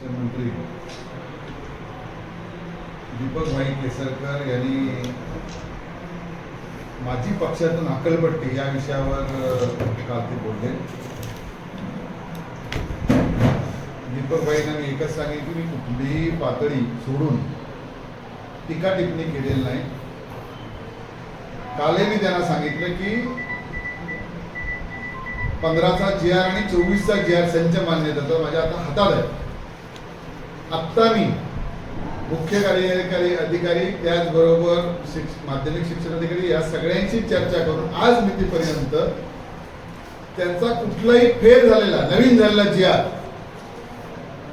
शिक्षण मंत्री दीपक भाई केसरकर यांनी माझी पक्षातून अक्कलपट्टी या विषयावर काल ते बोलले. दीपक भाई मी एकच सांगेन की मी कुठलीही पातळी सोडून टीका टिप्पणी केलेली नाही. कालही मी त्यांना सांगितलं की पंधराचा जी आर आणि चोवीसचा जी आर संच मान्यता तर माझ्या आता हातात आहे. आत्ता मी मुख्य कार्यकारी अधिकारी त्याचबरोबर शिक्ष माध्यमिक शिक्षण अधिकारी या सगळ्यांशी चर्चा करून आज मितीपर्यंत त्यांचा कुठलाही फेर झालेला नवीन झालेला जी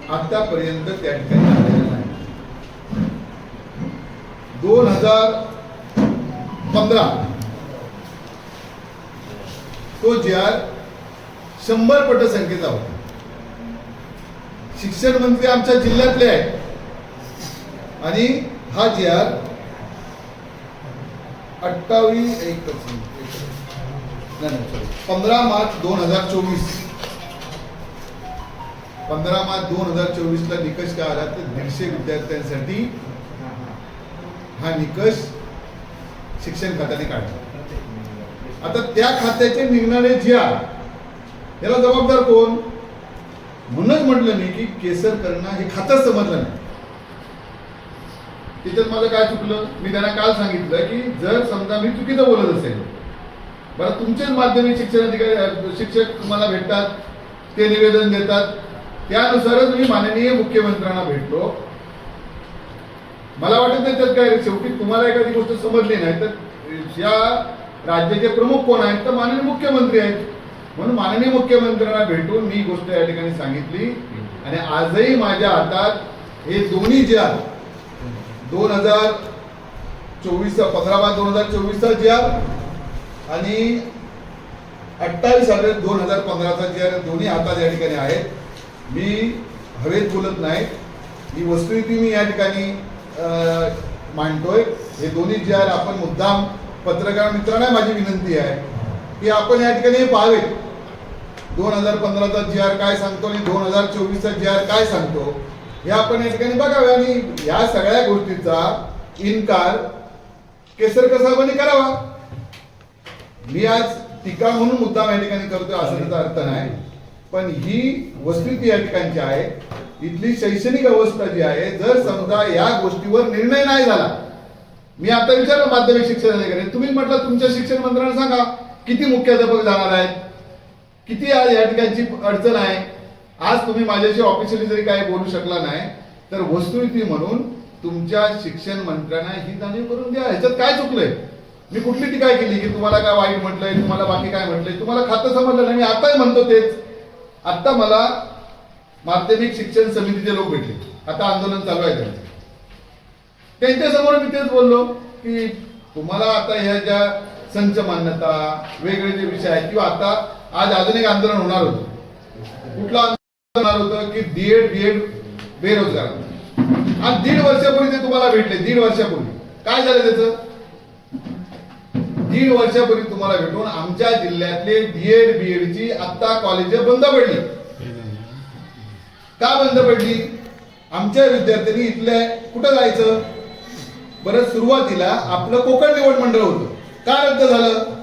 आतापर्यंत त्या ठिकाणी आलेला नाही. दोन हजार पंधरा तो जी आर शंभर पटसंख्येचा होता. शिक्षण मंत्री आमच्या जिल्ह्यातले आहेत. आणि हा जी आर अठ्ठावीस एक पंधरा मार्च दोन हजार चोवीस. पंधरा मार्च दोन हजार चोवीस ला निकष काय आला तर दीडशे विद्यार्थ्यांसाठी हा निकष शिक्षण खात्याने काढला. आता त्या खात्याचे निघणारे जी आर याला जबाबदार कोण? म्हणूनच म्हटलं मी की केसर करणं हे खातच समजलं नाही. तिथं माझं काय चुकलं? मी त्यांना काल सांगितलं की जर समजा मी चुकीचं बोलत असेल बरं तुमचेच माध्यमिक शिक्षण अधिकारी शिक्षक तुम्हाला भेटतात ते निवेदन देतात त्यानुसारच मी माननीय मुख्यमंत्र्यांना भेटलो. मला वाटत नाही त्यात काय शेवटी तुम्हाला एखादी गोष्ट समजली नाही तर या राज्याचे प्रमुख कोण आहेत? तर माननीय मुख्यमंत्री आहेत. म्हणून माननीय मुख्यमंत्र्यांना भेटून मी गोष्ट या ठिकाणी सांगितली. आणि आजही माझ्या हातात हे दोन्ही जे आहेत दोन हजार चोवीसचा पंधरा बाय दोन हजार चोवीसचा जी आर आणि अठ्ठावीस हजार दोन हजार पंधराचा जी आर दोन्ही हातात या ठिकाणी आहेत. मी हवेत बोलत नाही. ही वस्तुस्थिती मी या ठिकाणी मांडतोय. हे दोन्ही जे आर आपण मुद्दाम पत्रकार मित्रांना माझी विनंती आहे की आपण या ठिकाणी पाहावे. पाहावेत दोन हजार पंधराचा जी आर काय सांगतो आणि दोन हजार चोवीसचा जी आर काय सांगतो? हे आपण या ठिकाणी बघावे आणि या सगळ्या गोष्टीचा इन्कार केसरकर साहेबांनी करावा. मी आज टीका म्हणून मुद्दाम या ठिकाणी करतोय असं त्याचा अर्थ नाही. पण ही वस्तुस्थिती या ठिकाणची आहे. इथली शैक्षणिक अवस्था जी आहे जर समजा या गोष्टीवर निर्णय नाही झाला मी आता विचारलं माध्यमिक शिक्षण अधिकारी तुम्ही म्हटलं तुमच्या शिक्षण मंत्र्यांना सांगा किती मुख्याध्यापक जाणार आहेत? किती आज या ठिकाणची अडचण आहे? आज तुम्ही माझ्याशी ऑफिशियली जरी काय बोलू शकला नाही तर वस्तुस्थिती म्हणून तुमच्या शिक्षण मंत्र्यांना ही जाणीव करून द्या. ह्याच्यात काय चुकलंय? मी कुठली टीका केली की तुम्हाला काय वाईट म्हटलंय तुम्हाला बाकी काय म्हटलंय? तुम्हाला खातं समजलं नाही मी आताही म्हणतो तेच. आता मला माध्यमिक शिक्षण समितीचे लोक भेटले. आता आंदोलन चालू आहे त्यांचं. त्यांच्यासमोर मी तेच बोललो की तुम्हाला आता ह्या ज्या संच मान्यता वेगळे जे विषय आहेत किंवा आता आज अजून एक आंदोलन होणार होतं. कुठलं आंदोलन होणार होतं की डीएड बीएड बेरोजगार. आज दीड वर्षापूर्वी ते तुम्हाला भेटले दीड वर्षापूर्वी. काय झालं त्याचं? दीड वर्षापूर्वी तुम्हाला भेटून आमच्या जिल्ह्यातले डीएड बीएड ची आता कॉलेज बंद पडली. का बंद पडली? आमच्या विद्यार्थ्यांनी इथल्या कुठं जायचं? बरं सुरुवातीला आपलं कोकण निवड मंडळ होतं. का रद्द झालं?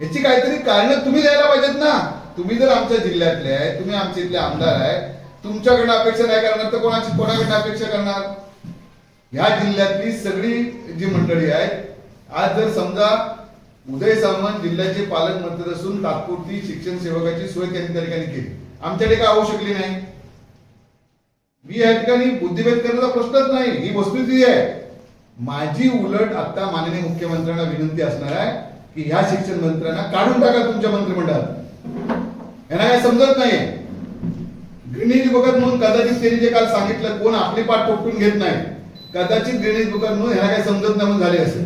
याची काहीतरी कारण तुम्ही द्यायला पाहिजेत ना. तुम्ही जर आमच्या जिल्ह्यातले आहे तुम्ही आमच्या इथले आमदार आहे तुमच्याकडनं अपेक्षा नाही करणार तर कोणाची कोणाकडनं अपेक्षा करणार? ह्या जिल्ह्यातली सगळी जी मंडळी आहेत आज जर समजा उदय सामंत जिल्ह्याचे पालकमंत्री असून तात्पुरती शिक्षण सेवकाची सोय त्यांनी त्या ठिकाणी केली. आमच्याकडे काय होऊ शकली नाही? मी या ठिकाणी बुद्धिभेद करण्याचा प्रश्नच नाही. ही वस्तुस्थिती आहे. माझी उलट आता माननीय मुख्यमंत्र्यांना विनंती असणार आहे की ह्या शिक्षण मंत्र्यांना काढून टाका तुमच्या मंत्रिमंडळात. यांना काय समजत नाही ग्रीनिज बघत म्हणून कदाचित त्यांनी जे काल सांगितलं कोण आपली पाठ टोकून घेत नाही. कदाचित ग्रीनिज बघत म्हणून ह्याला काही समजत नाही म्हणून झाले असेल.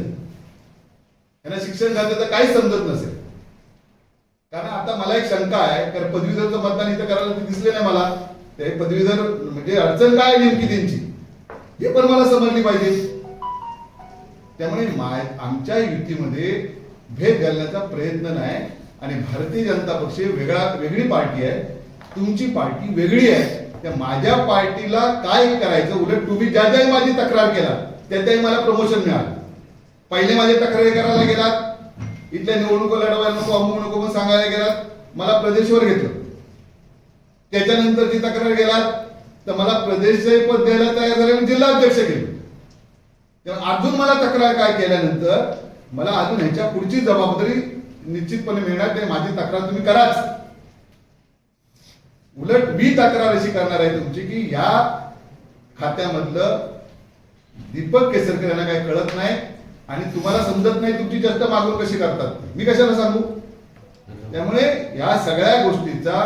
यांना शिक्षण खात्याचं काही समजत नसेल. कारण आता मला एक शंका आहे कारण पदवीधरचं मतदान इथं करायला दिसले नाही मला. ते पदवीधर म्हणजे अडचण काय आहे नेमकी त्यांची? हे पण मला समजली पाहिजे. त्यामुळे आमच्या युतीमध्ये भेद घालण्याचा प्रयत्न नाही. आणि भारतीय जनता पक्ष वेगळा वेगळी पार्टी आहे. तुमची पार्टी वेगळी आहे. त्या माझ्या पार्टीला काय करायचं? उलट तुम्ही ज्या ज्या माझी तक्रार केला त्या त्याही मला प्रमोशन मिळालं. पहिले माझे तक्रारी करायला गेलात. इथल्या निवडणुका लढवायला नको अमुक नको पण सांगायला गेलात. मला प्रदेशवर घेतलं. त्याच्यानंतरची तक्रार गेलात तर मला प्रदेशचे पद द्यायला तयार झाले जिल्हा अध्यक्ष केले. तेव्हा अजून मला तक्रार काय केल्यानंतर मला अजून ह्याच्या पुढची जबाबदारी निश्चितपणे मिळणार नाही. माझी तक्रार तुम्ही कराच. उलट मी तक्रार अशी करणार आहे तुमची की या खात्यामधलं दीपक केसरकर यांना काही कळत नाही आणि तुम्हाला समजत नाही तुमची जास्त मागून कशी करतात. मी कशाला सांगू? त्यामुळे या सगळ्या गोष्टीचा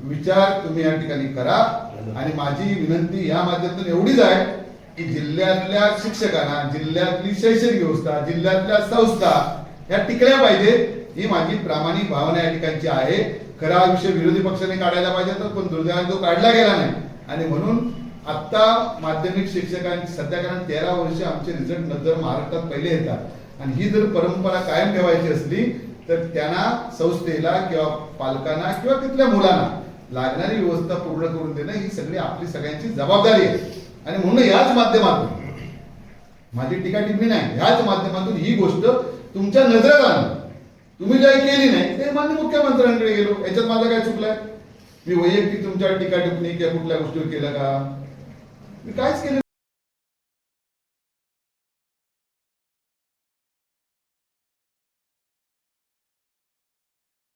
विचार तुम्ही या ठिकाणी करा आणि माझी विनंती या माध्यमातून एवढीच आहे. की जिल्ह्यातल्या शिक्षकांना जिल्ह्यातली शैक्षणिक व्यवस्था जिल्ह्यातल्या संस्था या टिकल्या पाहिजे ही माझी प्रामाणिक भावना या ठिकाणची आहे. खरा विषय विरोधी पक्षाने काढायला पाहिजे तर पण दुर्दैवाने तो काढला गेला नाही. आणि म्हणून आता माध्यमिक शिक्षकांची सध्या कारण तेरा वर्ष आमचे रिझल्ट नंतर महाराष्ट्रात पहिले येतात. आणि ही जर परंपरा कायम ठेवायची असली तर त्यांना संस्थेला किंवा पालकांना किंवा तिथल्या मुलांना लागणारी व्यवस्था पूर्ण करून देणं ही सगळी आपली सगळ्यांची जबाबदारी आहे. आणि म्हणून याच माध्यमातून माझी टीका टिप्पणी नाही याच माध्यमातून ही गोष्ट तुमच्या नजरेत आणली तुम्ही काही केली नाही ते मान्य मुख्यमंत्र्यांकडे गेलो. याच्यात माझं काय चुकलंय मी वैयक्तिक तुमच्या टीका टिप्पणी किंवा कुठल्या गोष्टीवर केलं का? मी कायच केलं